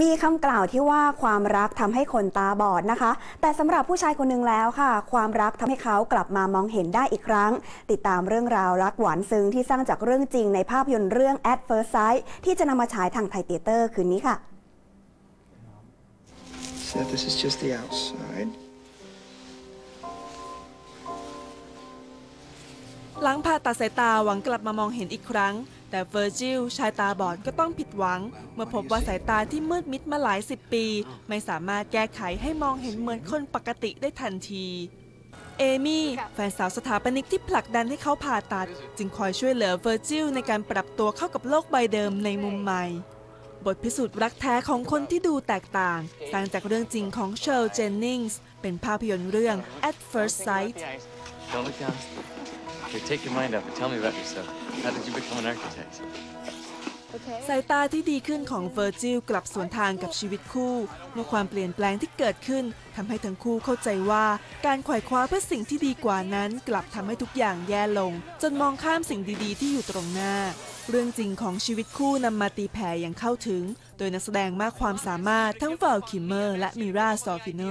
มีคำกล่าวที่ว่าความรักทำให้คนตาบอดนะคะ แต่สำหรับผู้ชายคนหนึ่งแล้วค่ะ ความรักทำให้เขากลับมามองเห็นได้อีกครั้ง ติดตามเรื่องราวรักหวานซึ้งที่สร้างจากเรื่องจริงในภาพยนตร์เรื่อง At First Sight ที่จะนำมาฉายทางไทยเตเตอร์คืนนี้ค่ะ Said this is just the outside. หลังผ่าตัดสายตาหวังกลับมามองเห็นอีกครั้ง แต่เวอร์จิลชายตาบอดก็ต้องผิดหวัง เมื่อพบว่าสายตาที่มืดมิดมาหลายสิบปี ไม่สามารถแก้ไขให้มองเห็นเหมือนคนปกติได้ทันที เอมี่แฟนสาวสถาปนิกที่ผลักดันให้เขาผ่าตัด จึงคอยช่วยเหลือเวอร์จิลในการปรับตัวเข้ากับโลกใบเดิมในมุมใหม่ บทพิสูจน์รักแท้ของคนที่ดูแตกต่างสร้างจากเรื่องจริงของเชลเจนนิงส์เป็นภาพยนตร์เรื่อง At First Sight Don't look down. Here, take your mind up and tell me about yourself. How did you become an architect? สายตาที่ดีขึ้นของเวอร์จิลกลับสวนทางกับชีวิตคู่เมื่อความเปลี่ยนแปลงที่เกิดขึ้นทำให้ทั้งคู่เข้าใจว่าการไขว่คว้าเพื่อสิ่งที่ดีกว่านั้น กลับทำให้ทุกอย่างแย่ลง จนมองข้ามสิ่งดีๆ ที่อยู่ตรงหน้า เรื่องจริงของชีวิตคู่นำมาตีแผ่อย่างเข้าถึง โดยนักแสดงมากความสามารถทั้งเวลคิมเมอร์ และมิราซอฟิโน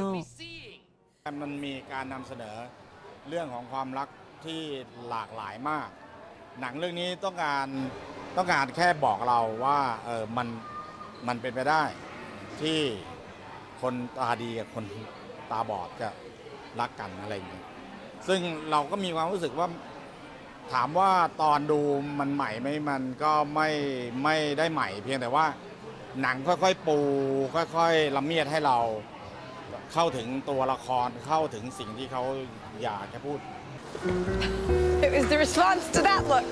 มันมีการนำเสนอเรื่องของความรัก ที่หลากหลายมาก หนังเรื่องนี้ต้องการต้องการแค่บอกเราว่าเออมันมันเป็นไปได้ที่คนตาดีกับคนตาบอดจะรักกันอะไรอย่างเงี้ยซึ่งเราก็มีความรู้สึกว่าถามว่าตอนดูมันใหม่ไหมมันก็ไม่ไม่ได้ใหม่ เพียงแต่ว่าหนังค่อยๆปู ค่อยๆละเมียดให้เราเข้าถึงตัวละครเข้าถึงสิ่งที่เขาอยากจะพูด It was the response to that look.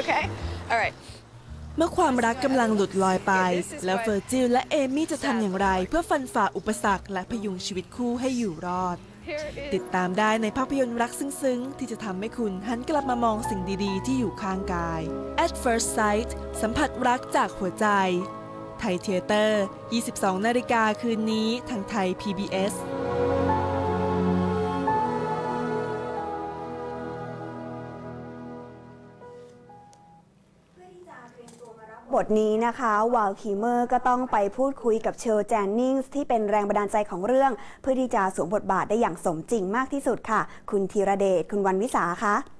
Okay? All right. เมื่อความรักกำลังหลุดลอยไป แล้วเฟอร์จิลและเอมี่จะทำอย่างไร เพื่อฟันฝ่าอุปสรรคและพยุงชีวิตคู่ให้อยู่รอด Here ติ is ดตามได้ในภาพยนตร์รักซึ้ง ๆ ที่จะทำให้คุณหันกลับมามองสิ่งดี ๆ ที่อยู่ข้างกาย At First Sight สัมผัสรักจากหัวใจ ไทยเทเตอร์ 22 นาฬิกาคืนนี้ทางไทย PBS บทนี้นะคะวาลคีเมอร์ก็ต้องไปพูดคุยกับเชลแจนนิงส์ที่เป็นแรงบันดาลใจของเรื่อง เพื่อที่จะสวมบทบาทได้อย่างสมจริงมากที่สุดค่ะ คุณธีระเดชคุณวันวิสาคะ